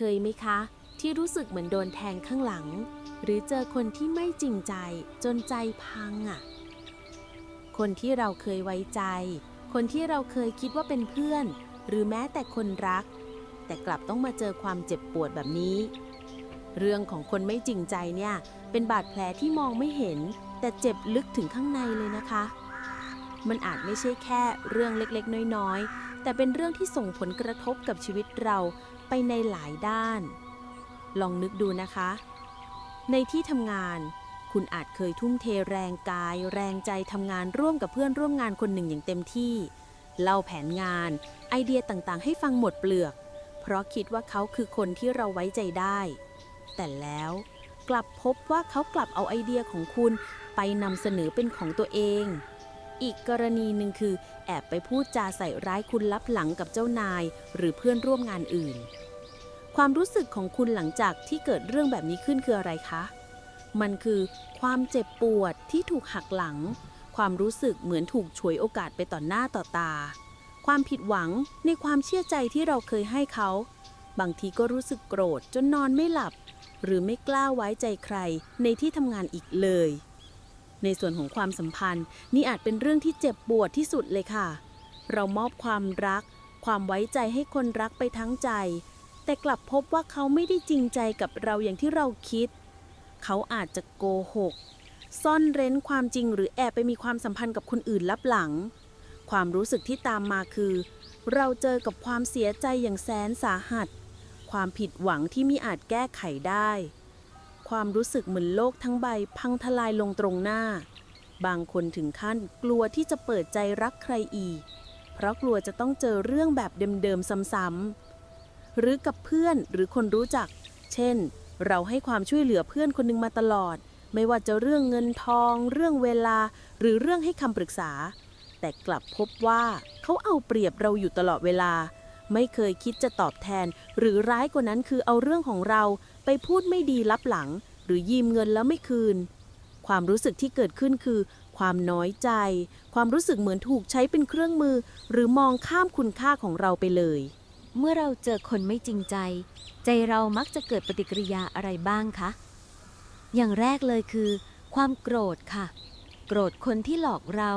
เคยไหมคะ ที่รู้สึกเหมือนโดนแทงข้างหลัง หรือเจอคนที่ไม่จริงใจจนใจพังอะ่ะ คนที่เราเคยไว้ใจ คนที่เราเคยคิดว่าเป็นเพื่อน หรือแม้แต่คนรัก แต่กลับต้องมาเจอความเจ็บปวดแบบนี้ เรื่องของคนไม่จริงใจเนี่ย เป็นบาดแผลที่มองไม่เห็น แต่เจ็บลึกถึงข้างในเลยนะคะ มันอาจไม่ใช่แค่เรื่องเล็กๆ น้อยๆแต่เป็นเรื่องที่ส่งผลกระทบกับชีวิตเรา ไปในหลายด้าน ลองนึกดูนะคะ ในที่ทำงาน คุณอาจเคยทุ่มเทแรงกาย แรงใจทำงานร่วมกับเพื่อนร่วมงานคนหนึ่งอย่างเต็มที่ เล่าแผนงาน ไอเดียต่างๆ ให้ฟังหมดเปลือก เพราะคิดว่าเขาคือคนที่เราไว้ใจได้ แต่แล้วกลับพบว่าเขากลับเอาไอเดียของคุณไปนำเสนอเป็นของตัวเอง อีกกรณีหนึ่งคือ แอบไปพูดจาใส่ร้ายคุณลับหลังกับเจ้านาย หรือเพื่อนร่วมงานอื่น ความรู้สึกของคุณหลังจากที่เกิดเรื่องแบบนี้ขึ้นคืออะไรคะ มันคือความเจ็บปวดที่ถูกหักหลัง ความรู้สึกเหมือนถูกฉวยโอกาสไปต่อหน้าต่อตา ความผิดหวังในความเชื่อใจที่เราเคยให้เขา บางทีก็รู้สึกโกรธจนนอนไม่หลับ หรือไม่กล้าไว้ใจใครในที่ทำงานอีกเลย ในส่วนของความสัมพันธ์นี่อาจเป็นเรื่องที่เจ็บปวดที่สุดเลยค่ะ เรามอบความรัก ความไว้ใจให้คนรักไปทั้งใจ แต่กลับพบว่าเขาไม่ได้จริงใจกับเราอย่างที่เราคิด เขาอาจจะโกหก ซ่อนเร้นความจริงหรือแอบไปมีความสัมพันธ์กับคนอื่นลับหลัง ความรู้สึกที่ตามมาคือ เราเจอกับความเสียใจอย่างแสนสาหัส ความผิดหวังที่มิอาจแก้ไขได้ ความรู้สึกเหมือนโลกทั้งใบพังทลายลงตรงหน้า บางคนถึงขั้นกลัวที่จะเปิดใจรักใครอีก เพราะกลัวจะต้องเจอเรื่องแบบเดิมๆซ้ำๆ หรือกับเพื่อนหรือคนรู้จัก เช่น เราให้ความช่วยเหลือเพื่อนคนหนึงมาตลอด ไม่ว่าจะเรื่องเงินทอง เรื่องเวลา หรือเรื่องให้คำปรึกษา แต่กลับพบว่าเขาเอาเปรียบเราอยู่ตลอดเวลา ไม่เคยคิดจะตอบแทน หรือร้ายกว่านั้นคือเอาเรื่องของเราไปพูดไม่ดีลับหลัง หรือยืมเงินแล้วไม่คืน ความรู้สึกที่เกิดขึ้นคือความน้อยใจ ความรู้สึกเหมือนถูกใช้เป็นเครื่องมือ หรือมองข้ามคุณค่าของเราไปเลย เมื่อเราเจอคนไม่จริงใจ ใจเรามักจะเกิดปฏิกิริยาอะไรบ้างคะ อย่างแรกเลยคือ ความโกรธค่ะ โกรธคนที่หลอกเรา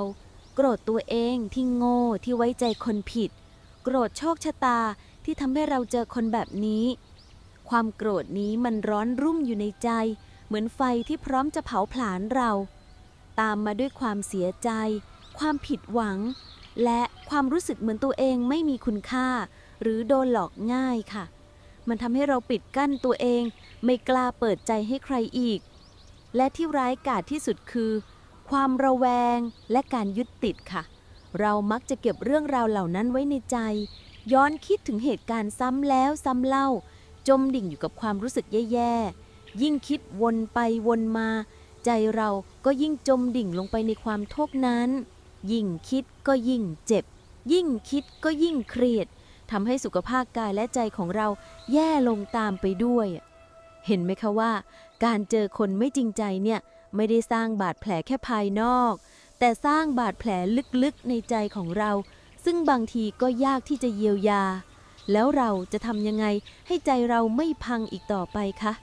โกรธตัวเองที่โง่ที่ไว้ใจคนผิด โกรธโชคชะตาที่ทำให้เราเจอคนแบบนี้ ความโกรธนี้มันร้อนรุ่มอยู่ในใจ เหมือนไฟที่พร้อมจะเผาผลาญเรา ตามมาด้วยความเสียใจ ความผิดหวัง และความรู้สึกเหมือนตัวเองไม่มีคุณค่า หรือโดนหลอกง่ายค่ะ มันทำให้เราปิดกั้นตัวเอง ไม่กล้าเปิดใจให้ใครอีก และที่ร้ายกาจที่สุดคือ ความระแวงและการยึดติดค่ะ เรามักจะเก็บเรื่องราวเหล่านั้นไว้ในใจ ย้อนคิดถึงเหตุการณ์ซ้ำแล้วซ้ำเล่า จมดิ่งอยู่กับความรู้สึกแย่ๆ ยิ่งคิดวนไปวนมา ใจเราก็ยิ่งจมดิ่งลงไปในความโทษนั้น ยิ่งคิดก็ยิ่งเจ็บ ยิ่งคิดก็ยิ่งเครียด ทำให้สุขภาพกายและใจของเราแย่ลงตามไปด้วย เห็นไหมคะว่า การเจอคนไม่จริงใจเนี่ยไม่ได้สร้างบาดแผลแค่ภายนอก แต่สร้างบาดแผลลึกๆในใจของเรา ซึ่งบางทีก็ยากที่จะเยียวยา แล้วเราจะทำยังไงให้ใจเราไม่พังอีกต่อไปคะ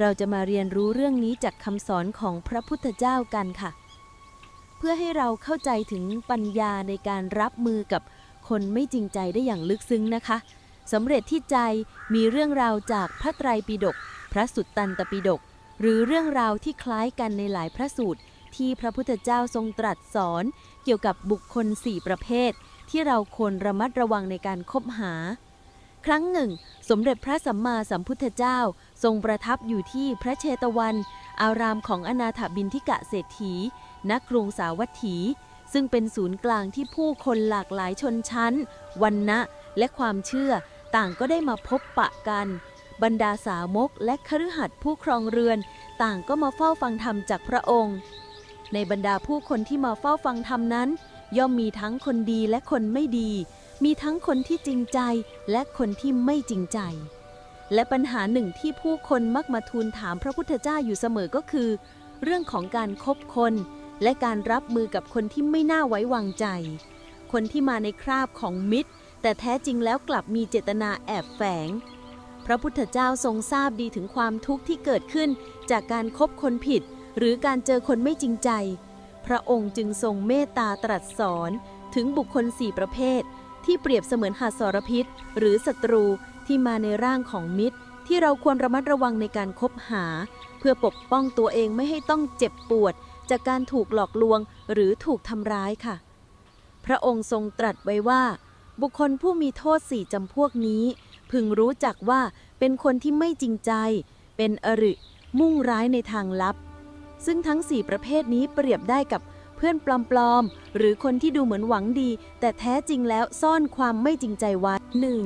เราจะมาเรียนรู้เรื่องนี้จากคำสอนของพระพุทธเจ้ากันค่ะ เพื่อให้เราเข้าใจถึงปัญญาในการรับมือกับ คนไม่จริงใจได้อย่างลึกซึ้งนะคะสำเร็จที่ใจมีเรื่องราวจากพระไตรปิฎกพระสุตตันตปิฎกหรือเรื่องราวที่คล้ายกันในหลายพระสูตร ที่พระพุทธเจ้าทรงตรัสสอน เกี่ยวกับบุคคลสี่ประเภท ที่เราควรระมัดระวังในการคบหา ครั้งหนึ่ง สมเด็จพระสัมมาสัมพุทธเจ้าทรงประทับอยู่ที่พระเชตวัน อารามของอนาถบินทิกะเศรษฐีณกรุงสาวัตถี ซึ่งเป็นศูนย์กลางที่ผู้คนหลากหลายชนชั้น วันนะและความเชื่อ ต่างก็ได้มาพบปะกัน บรรดาสาวกและคฤหัสถ์ผู้ครองเรือน ต่างก็มาเฝ้าฟังธรรมจากพระองค์ ในบรรดาผู้คนที่มาเฝ้าฟังธรรมนั้น ย่อมมีทั้งคนดีและคนไม่ดี มีทั้งคนที่จริงใจและคนที่ไม่จริงใจ และปัญหาหนึ่งที่ผู้คนมักมาทูลถามพระพุทธเจ้าอยู่เสมอก็คือ เรื่องของการคบคน และการรับมือกับคนที่ไม่น่าไว้วางใจ คนที่มาในคราบของมิตร แต่แท้จริงแล้วกลับมีเจตนาแอบแฝง พระพุทธเจ้าทรงทราบดีถึงความทุกข์ที่เกิดขึ้น จากการคบคนผิด หรือการเจอคนไม่จริงใจ พระองค์จึงทรงเมตตาตรัสสอน ถึงบุคคลสี่ประเภท ที่เปรียบเสมือนหาสรพิษ หรือศัตรูที่มาในร่างของมิตร ที่เราควรระมัดระวังในการคบหา เพื่อปกป้องตัวเองไม่ให้ต้องเจ็บปวด จากการถูกหลอกลวงหรือถูกทำร้ายค่ะ พระองค์ทรงตรัสไว้ว่า บุคคลผู้มีโทษสี่จำพวกนี้ พึงรู้จักว่าเป็นคนที่ไม่จริงใจ เป็นอริ มุ่งร้ายในทางลับ ซึ่งทั้งสี่ประเภทนี้เปรียบได้กับเพื่อนปลอมๆ หรือคนที่ดูเหมือนหวังดี แต่แท้จริงแล้วซ่อนความไม่จริงใจไว้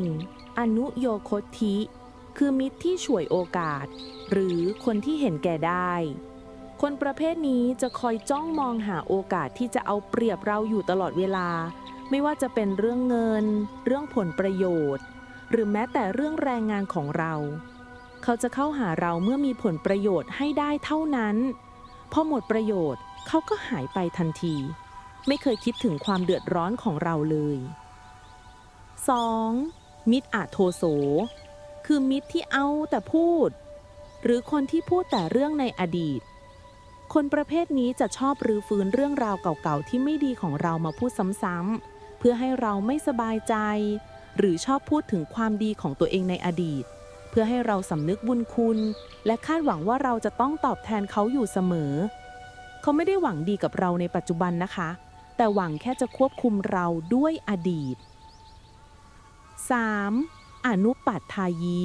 1. อนุโยคตทิ คือมิตรที่ฉวยโอกาส หรือคนที่เห็นแก่ได้ คนประเภทนี้จะคอยจ้องมองหาโอกาสที่จะเอาเปรียบเราอยู่ตลอดเวลา ไม่ว่าจะเป็นเรื่องเงิน เรื่องผลประโยชน์ หรือแม้แต่เรื่องแรงงานของเรา เขาจะเข้าหาเราเมื่อมีผลประโยชน์ให้ได้เท่านั้น พอหมดประโยชน์เขาก็หายไปทันที ไม่เคยคิดถึงความเดือดร้อนของเราเลย 2. มิตรอาโทโส คือมิตรที่เอาแต่พูด หรือคนที่พูดแต่เรื่องในอดีต คนประเภทนี้จะชอบรื้อฟื้นเรื่องราวเก่าๆที่ไม่ดีของเรามาพูดซ้ำๆเพื่อให้เราไม่สบายใจ หรือชอบพูดถึงความดีของตัวเองในอดีต เพื่อให้เราสำนึกบุญคุณ และคาดหวังว่าเราจะต้องตอบแทนเขาอยู่เสมอ เขาไม่ได้หวังดีกับเราในปัจจุบันนะคะ แต่หวังแค่จะควบคุมเราด้วยอดีต 3. อนุปัฏฐายี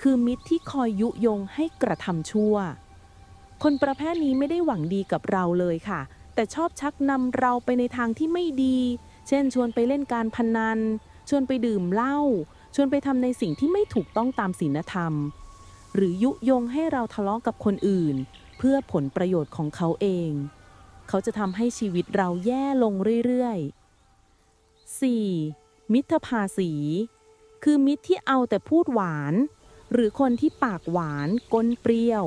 คือมิตรที่คอยยุยงให้กระทำชั่ว คนประเภทนี้ไม่ได้หวังดีกับเราเลยค่ะ แต่ชอบชักนำเราไปในทางที่ไม่ดี เช่น ชวนไปเล่นการพนัน ชวนไปดื่มเหล้า ชวนไปทำในสิ่งที่ไม่ถูกต้องตามศีลธรรม หรือยุยงให้เราทะเลาะกับคนอื่น เพื่อผลประโยชน์ของเขาเอง เขาจะทำให้ชีวิตเราแย่ลงเรื่อยๆ 4. มิตรภาษี คือมิตรที่เอาแต่พูดหวาน หรือคนที่ปากหวานก้นเปรี้ยว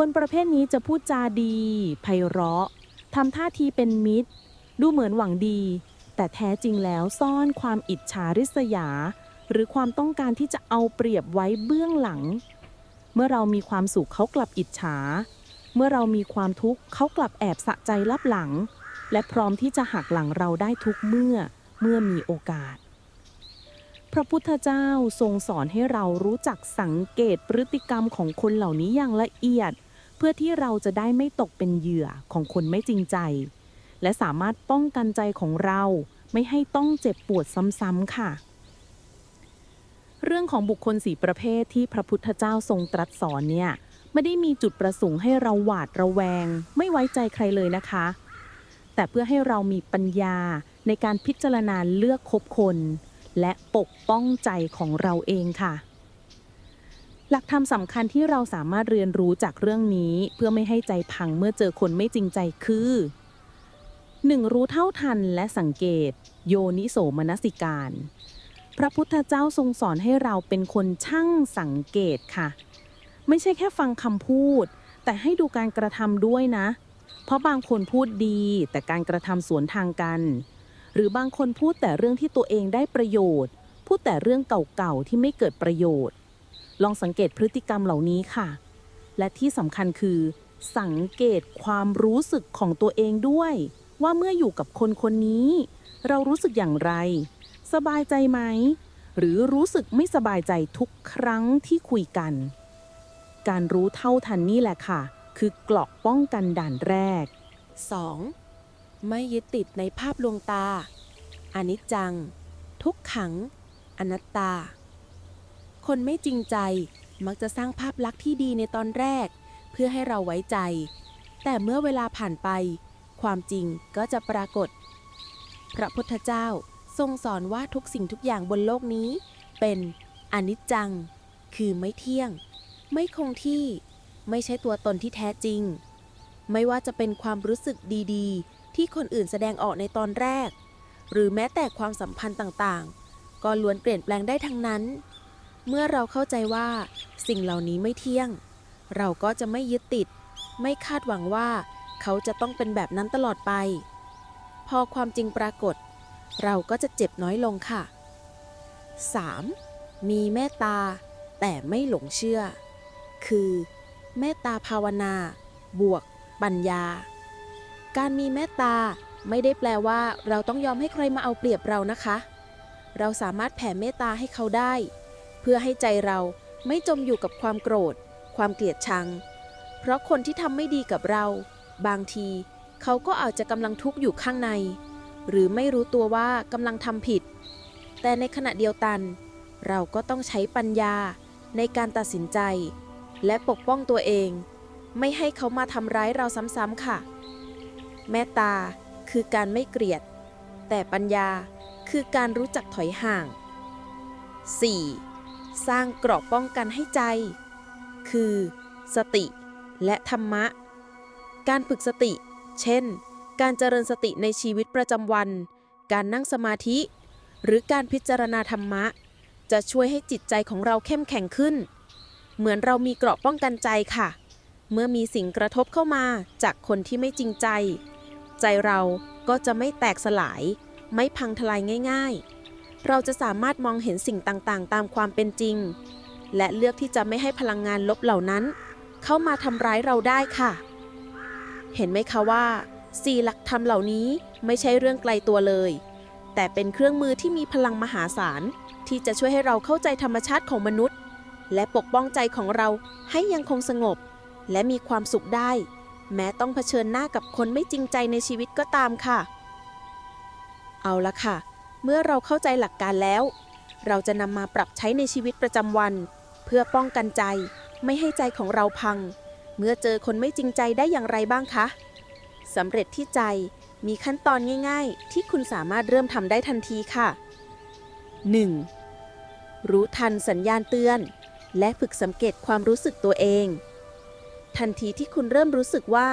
คนประเภทนี้จะพูดจาดี ไพเราะทำท่าทีเป็นมิตร ดูเหมือนหวังดี แต่แท้จริงแล้วซ่อนความอิจฉาริษยา หรือความต้องการที่จะเอาเปรียบไว้เบื้องหลัง เมื่อเรามีความสุขเขากลับอิจฉา เมื่อเรามีความทุกข์เขากลับแอบสะใจลับหลัง และพร้อมที่จะหักหลังเราได้ทุกเมื่อเมื่อมีโอกาส พระพุทธเจ้าทรงสอนให้เรารู้จักสังเกตพฤติกรรมของคนเหล่านี้อย่างละเอียด เพื่อที่เราจะได้ไม่ตกเป็นเหยื่อของคนไม่จริงใจ และสามารถป้องกันใจของเราไม่ให้ต้องเจ็บปวดซ้ำๆค่ะ เรื่องของบุคคลสีประเภทที่พระพุทธเจ้าทรงตรัสสอนเนี่ยไม่ได้มีจุดประสงค์ให้เราหวาดระแวง ไม่ไว้ใจใครเลยนะคะ แต่เพื่อให้เรามีปัญญาในการพิจารณาเลือกคบคน และปกป้องใจของเราเองค่ะ หลักธรรมสำคัญที่เราสามารถเรียนรู้จากเรื่องนี้ เพื่อไม่ให้ใจพังเมื่อเจอคนไม่จริงใจคือ 1. รู้เท่าทันและสังเกต โยนิโสมนสิการ พระพุทธเจ้าทรงสอนให้เราเป็นคนช่างสังเกตค่ะ ไม่ใช่แค่ฟังคำพูด แต่ให้ดูการกระทำด้วยนะ เพราะบางคนพูดดี แต่การกระทำสวนทางกัน หรือบางคนพูดแต่เรื่องที่ตัวเองได้ประโยชน์ พูดแต่เรื่องเก่าๆที่ไม่เกิดประโยชน์ ลองสังเกตพฤติกรรมเหล่านี้ค่ะ และที่สำคัญคือ สังเกตความรู้สึกของตัวเองด้วย ว่าเมื่ออยู่กับคนคนนี้ เรารู้สึกอย่างไร สบายใจไหม หรือรู้สึกไม่สบายใจทุกครั้งที่คุยกัน การรู้เท่าทันนี่แหละค่ะ คือเกราะป้องกันด่านแรก 2. ไม่ยึดติดในภาพลวงตาอนิจจัง ทุกขัง อนัตตา คนไม่จริงใจมักจะสร้างภาพลักษณ์ที่ดีในตอนแรก เพื่อให้เราไว้ใจ แต่เมื่อเวลาผ่านไป ความจริงก็จะปรากฏ พระพุทธเจ้าทรงสอนว่าทุกสิ่งทุกอย่างบนโลกนี้ เป็นอนิจจัง คือไม่เที่ยง ไม่คงที่ ไม่ใช่ตัวตนที่แท้จริง ไม่ว่าจะเป็นความรู้สึกดีๆ ที่คนอื่นแสดงออกในตอนแรก หรือแม้แต่ความสัมพันธ์ต่างๆ ก็ล้วนเปลี่ยนแปลงได้ทั้งนั้น เมื่อเราเข้าใจว่าสิ่งเหล่านี้ไม่เที่ยง เราก็จะไม่ยึดติด ไม่คาดหวังว่าเขาจะต้องเป็นแบบนั้นตลอดไป พอความจริงปรากฏ เราก็จะเจ็บน้อยลงค่ะ 3. มีเมตตา แต่ไม่หลงเชื่อ คือ เมตตาภาวนา บวก ปัญญา การมีเมตตาไม่ได้แปลว่าเราต้องยอมให้ใครมาเอาเปรียบเรานะคะ เราสามารถแผ่เมตตาให้เขาได้ พื่อให้ใจเราไม่จมอยู่กับความโกรธ ความเกลียดชัง เพราะคนที่ทำไม่ดีกับเรา บางที เขาก็อาจจะกำลังทุกข์อยู่ข้างใน หรือไม่รู้ตัวว่ากำลังทำผิด แต่ในขณะเดียวกัน เราก็ต้องใช้ปัญญาในการตัดสินใจ และปกป้องตัวเอง ไม่ให้เขามาทำร้ายเราซ้ำๆค่ะ แม่ตาคือการไม่เกลียด แต่ปัญญาคือการรู้จักถอยห่าง 4. สร้างเกราะป้องกันให้ใจ คือ สติและธรรมะ การฝึกสติ เช่น การเจริญสติในชีวิตประจำวัน การนั่งสมาธิ หรือการพิจารณาธรรมะ จะช่วยให้จิตใจของเราเข้มแข็งขึ้น เหมือนเรามีเกราะป้องกันใจค่ะ เมื่อมีสิ่งกระทบเข้ามาจากคนที่ไม่จริงใจ ใจเราก็จะไม่แตกสลาย ไม่พังทลายง่าย ๆ เราจะสามารถมองเห็นสิ่งต่างๆ ตามความเป็นจริง และเลือกที่จะไม่ให้พลังงานลบเหล่านั้น เข้ามาทำร้ายเราได้ค่ะ เห็นไหมคะว่าสี่หลักธรรมเหล่านี้ไม่ใช่เรื่องไกลตัวเลย แต่เป็นเครื่องมือที่มีพลังมหาศาล ที่จะช่วยให้เราเข้าใจธรรมชาติของมนุษย์ และปกป้องใจของเราให้ยังคงสงบ และมีความสุขได้ แม้ต้องเผชิญหน้ากับคนไม่จริงใจในชีวิตก็ตามค่ะ เอาละค่ะ เมื่อเราเข้าใจหลักการแล้ว เราจะนำมาปรับใช้ในชีวิตประจำวัน เพื่อป้องกันใจ ไม่ให้ใจของเราพัง เมื่อเจอคนไม่จริงใจได้อย่างไรบ้างคะสำเร็จที่ใจมีขั้นตอนง่ายๆ ที่คุณสามารถเริ่มทำได้ทันทีค่ะ 1. รู้ทันสัญญาณเตือน และฝึกสังเกตความรู้สึกตัวเอง ทันทีที่คุณเริ่มรู้สึกว่า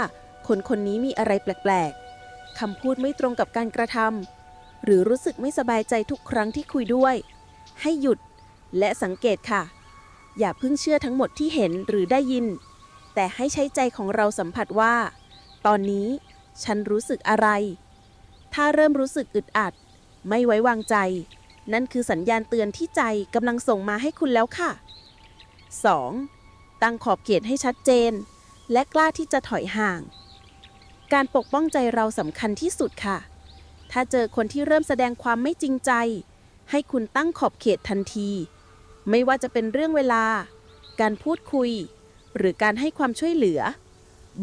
คนคนนี้มีอะไรแปลกๆคำพูดไม่ตรงกับการกระทำ หรือรู้สึกไม่สบายใจทุกครั้งที่คุยด้วย ให้หยุดและสังเกตค่ะ อย่าเพิ่งเชื่อทั้งหมดที่เห็นหรือได้ยิน แต่ให้ใช้ใจของเราสัมผัสว่า ตอนนี้ฉันรู้สึกอะไร ถ้าเริ่มรู้สึกอึดอัด ไม่ไว้วางใจ นั่นคือสัญญาณเตือนที่ใจกำลังส่งมาให้คุณแล้วค่ะ 2. ตั้งขอบเขตให้ชัดเจน และกล้าที่จะถอยห่าง การปกป้องใจเราสำคัญที่สุดค่ะ ถ้าเจอคนที่เริ่มแสดงความไม่จริงใจ ให้คุณตั้งขอบเขตทันที ไม่ว่าจะเป็นเรื่องเวลา การพูดคุย หรือการให้ความช่วยเหลือ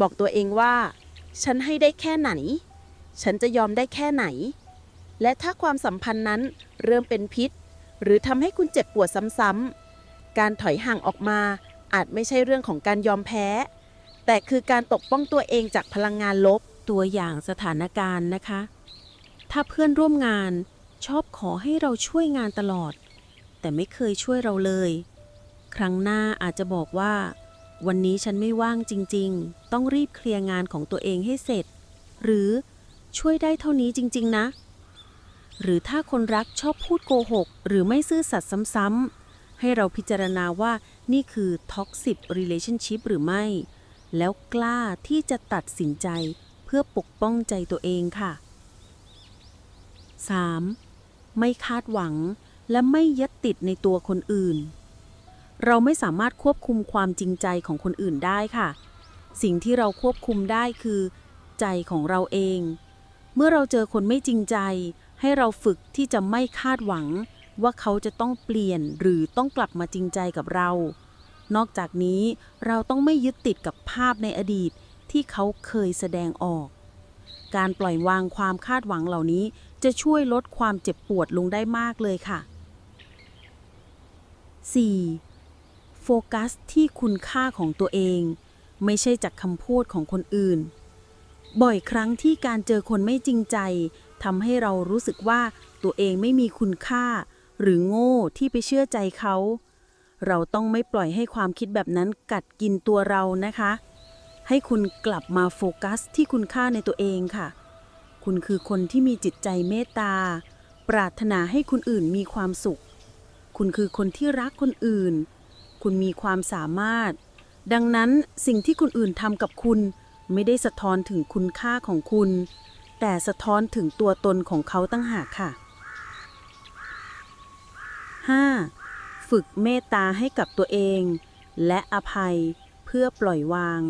บอกตัวเองว่า ฉันให้ได้แค่ไหน ฉันจะยอมได้แค่ไหน และถ้าความสัมพันธ์นั้นเริ่มเป็นพิษ หรือทำให้คุณเจ็บปวดซ้ำๆการถอยห่างออกมาอาจไม่ใช่เรื่องของการยอมแพ้ แต่คือการปกป้องตัวเองจากพลังงานลบ ตัวอย่างสถานการณ์นะคะ ถ้าเพื่อนร่วมงานชอบขอให้เราช่วยงานตลอด แต่ไม่เคยช่วยเราเลย ครั้งหน้าอาจจะบอกว่า วันนี้ฉันไม่ว่างจริง ๆ ต้องรีบเคลียร์งานของตัวเองให้เสร็จ หรือช่วยได้เท่านี้จริง ๆ นะ หรือถ้าคนรักชอบพูดโกหก หรือไม่ซื่อสัตย์ซ้ำๆให้เราพิจารณาว่านี่คือ toxic relationship หรือไม่ แล้วกล้าที่จะตัดสินใจเพื่อปกป้องใจตัวเองค่ะ 3. ไม่คาดหวังและไม่ยึดติดในตัวคนอื่น เราไม่สามารถควบคุมความจริงใจของคนอื่นได้ค่ะ สิ่งที่เราควบคุมได้คือ ใจของเราเอง เมื่อเราเจอคนไม่จริงใจ ให้เราฝึกที่จะไม่คาดหวัง ว่าเขาจะต้องเปลี่ยนหรือต้องกลับมาจริงใจกับเรา นอกจากนี้เราต้องไม่ยึดติดกับภาพในอดีตที่เขาเคยแสดงออก การปล่อยวางความคาดหวังเหล่านี้ จะช่วยลดความเจ็บปวดลงได้มากเลยค่ะ 4. โฟกัสที่คุณค่าของตัวเอง ไม่ใช่จากคำพูดของคนอื่น บ่อยครั้งที่การเจอคนไม่จริงใจทำให้เรารู้สึกว่าตัวเองไม่มีคุณค่า หรือโง่ที่ไปเชื่อใจเขา เราต้องไม่ปล่อยให้ความคิดแบบนั้นกัดกินตัวเรานะคะ ให้คุณกลับมาโฟกัสที่คุณค่าในตัวเองค่ะ คุณคือคนที่มีจิตใจเมตตา ปรารถนาให้คนอื่นมีความสุข คุณคือคนที่รักคนอื่น คุณมีความสามารถ ดังนั้นสิ่งที่คนอื่นทำกับคุณไม่ได้สะท้อนถึงคุณค่าของคุณ แต่สะท้อนถึงตัวตนของเขาตั้งหากค่ะ 5. ฝึกเมตตาให้กับตัวเอง และอภัยเพื่อปล่อยวาง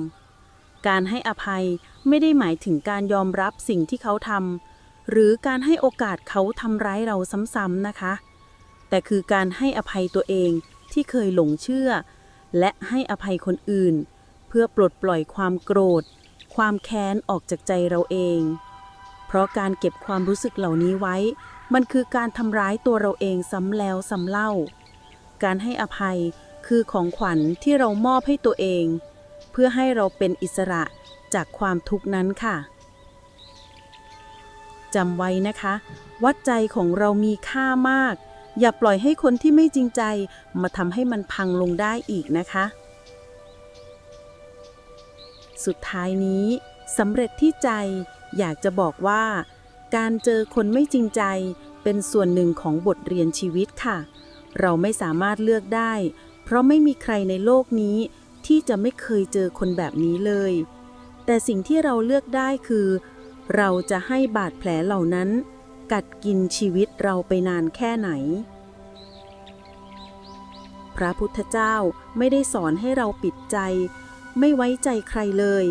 การให้อภัยไม่ได้หมายถึงการยอมรับสิ่งที่เขาทำหรือการให้โอกาสเขาทำร้ายเราซ้ำๆนะคะ แต่คือการให้อภัยตัวเองที่เคยหลงเชื่อ และให้อภัยคนอื่น เพื่อปลดปล่อยความโกรธ ความแค้นออกจากใจเราเอง เพราะการเก็บความรู้สึกเหล่านี้ไว้ มันคือการทำร้ายตัวเราเองซ้ำแล้วซ้ำเล่า การให้อภัยคือของขวัญที่เรามอบให้ตัวเอง พื่อให้เราเป็นอิสระจากความทุกข์นั้นค่ะจำไว้นะคะว่าใจของเรามีค่ามาก อย่าปล่อยให้คนที่ไม่จริงใจมาทำให้มันพังลงได้อีกนะคะ สุดท้ายนี้สำเร็จที่ใจอยากจะบอกว่า การเจอคนไม่จริงใจเป็นส่วนหนึ่งของบทเรียนชีวิตค่ะ เราไม่สามารถเลือกได้ เพราะไม่มีใครในโลกนี้ ที่จะไม่เคยเจอคนแบบนี้เลย แต่สิ่งที่เราเลือกได้คือ เราจะให้บาดแผลเหล่านั้น กัดกินชีวิตเราไปนานแค่ไหน พระพุทธเจ้าไม่ได้สอนให้เราปิดใจ ไม่ไว้ใจใครเลย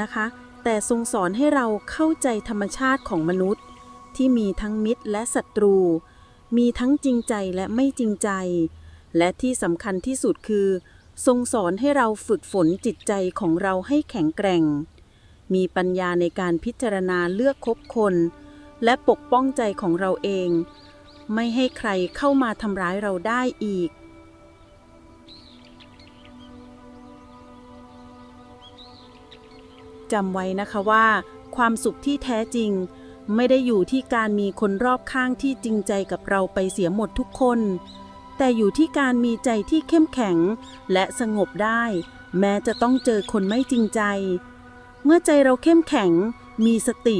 นะคะ แต่ทรงสอนให้เราเข้าใจธรรมชาติของมนุษย์ ที่มีทั้งมิตรและศัตรู มีทั้งจริงใจและไม่จริงใจ และที่สำคัญที่สุดคือ ทรงสอนให้เราฝึกฝนจิตใจของเราให้แข็งแกร่ง มีปัญญาในการพิจารณาเลือกคบคน และปกป้องใจของเราเอง ไม่ให้ใครเข้ามาทำร้ายเราได้อีก จำไว้นะคะว่า ความสุขที่แท้จริง ไม่ได้อยู่ที่การมีคนรอบข้างที่จริงใจกับเราไปเสียหมดทุกคน แต่อยู่ที่การมีใจที่เข้มแข็ง และสงบได้ แม้จะต้องเจอคนไม่จริงใจ เมื่อใจเราเข้มแข็ง มีสติ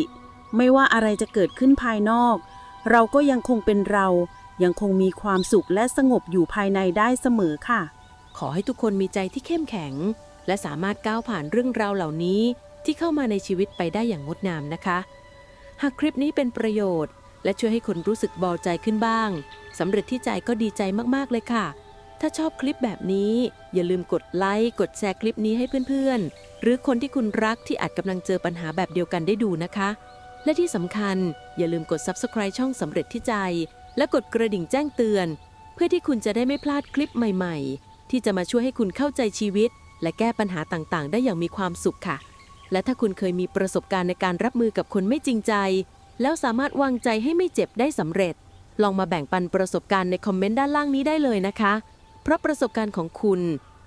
ไม่ว่าอะไรจะเกิดขึ้นภายนอก เราก็ยังคงเป็นเรา ยังคงมีความสุขและสงบอยู่ภายในได้เสมอค่ะ ขอให้ทุกคนมีใจที่เข้มแข็ง และสามารถก้าวผ่านเรื่องราวเหล่านี้ที่เข้ามาในชีวิตไปได้อย่างงดงามนะคะ หากคลิปนี้เป็นประโยชน์ และช่วยให้คนรู้สึกเบาใจขึ้นบ้างสำเร็จที่ใจก็ดีใจมากๆเลยค่ะ ถ้าชอบคลิปแบบนี้ อย่าลืมกดไลค์กดแชร์คลิปนี้ให้เพื่อนๆ หรือคนที่คุณรักที่อาจกำลังเจอปัญหาแบบเดียวกันได้ดูนะคะ และที่สำคัญอย่าลืมกด Subscribe ช่องสำเร็จที่ใจ และกดกระดิ่งแจ้งเตือน เพื่อที่คุณจะได้ไม่พลาดคลิปใหม่ๆ ที่จะมาช่วยให้คุณเข้าใจชีวิต และแก้ปัญหาต่างๆ ได้อย่างมีความสุขค่ะ และถ้าคุณเคยมีประสบการณ์ในการรับมือกับคนไม่จริงใจ แล้วสามารถวางใจให้ไม่เจ็บได้สำเร็จ ลองมาแบ่งปันประสบการณ์ในคอมเมนต์ด้านล่างนี้ได้เลยนะคะ เพราะประสบการณ์ของคุณ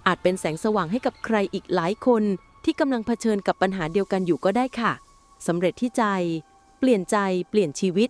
อาจเป็นแสงสว่างให้กับใครอีกหลายคน ที่กำลังเผชิญกับปัญหาเดียวกันอยู่ก็ได้ค่ะสำเร็จที่ใจ เปลี่ยนใจ เปลี่ยนชีวิต